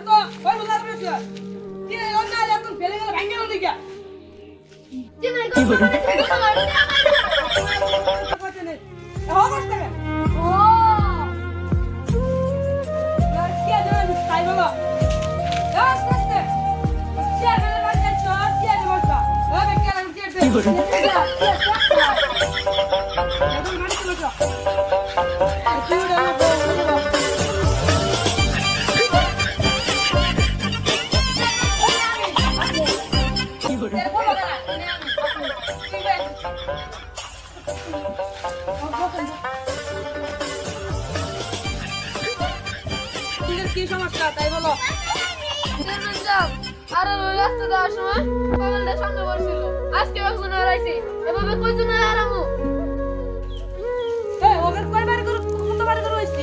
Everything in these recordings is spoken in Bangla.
এত ওই বলা রয়েছে কি অন্য আলে এখন ফেলে গেলে ভাঙে গেল দিকে কি আছে আর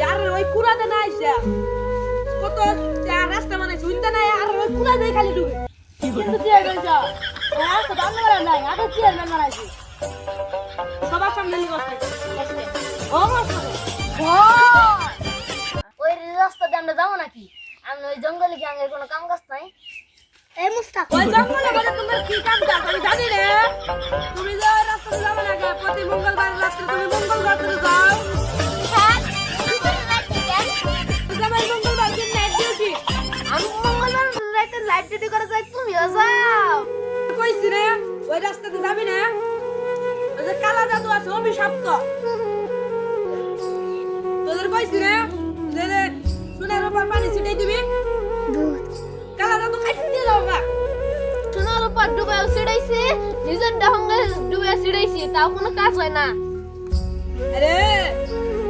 আর ওই কুড়াতে না কত রাস্তা মানে শুনতে নাই আর ওই কুড়াতে খালি ডুবে কিন্তু চেয়ারম্যান সাহেব রাস্তা দাম করে নাই আগে চেয়ারম্যান বানাইছি সবার সামনে নিয়ে বসে ও বসে ওই রাস্তা দিয়ে আমরা যাব নাকি? আমি ওই জঙ্গলে কি আগে কোনো কাম কাজ নাই? এই মুস্তাক ওই জঙ্গলে বলে তোমার কি কাম কাজ? আমি জানি রে। তুমি যে ওই রাস্তাতে যাবে না প্রতি মঙ্গলবার রাত্রে তুমি মঙ্গলবার করে যাও। যাই তুমিও যাও। কইছি রে ওই রাস্তাতে যাবি না? ওই যে কালা জাদু আছে অভিশপ্ত তোদের কইছি রে যে সোনার উপর পানি ছিটাই দিবি কালা জাদু খাইতে দিয়ে যাও গা। সোনার উপর ডুবে ছিড়াইছে নিজের ডাহঙ্গে ডুবে ছিড়াইছি তাও কোনো কাজ হয় না। আরে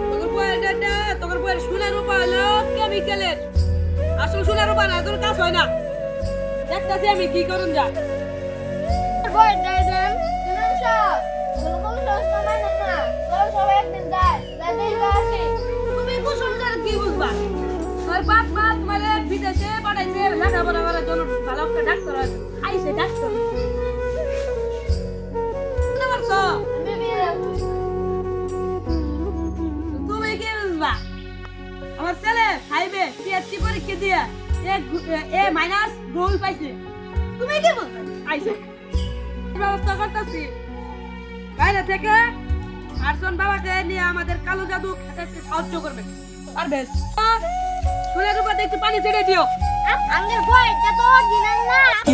তোর বয়ের ডাটা তোর বয়ের সোনার উপর হলো কেমিক্যালের। আসল সোনার উপর না তোর কাজ হয় না। দেখতাছি আমি কি করুন যা। বিদেশে পাঠাইছে লেখাপড়া করার জন্য ভালো একটা ডাক্তার আছে। ডাক্তার। আমার ছেলে খাইবে পিএসসি পরীক্ষা দিয়ে। এ এ মাইনাস গোল পাইছে। তুমি কি ব্যবস্থা করতেছি। বাইরে থেকে আরজন বাবাকে নিয়ে আমাদের কালো জাদু খেতে সাহায্য করবে। পারবে ফুলের উপর একটু পানি ছেড়ে দিও। আমাদের বই তো অরিজিনাল না। কি?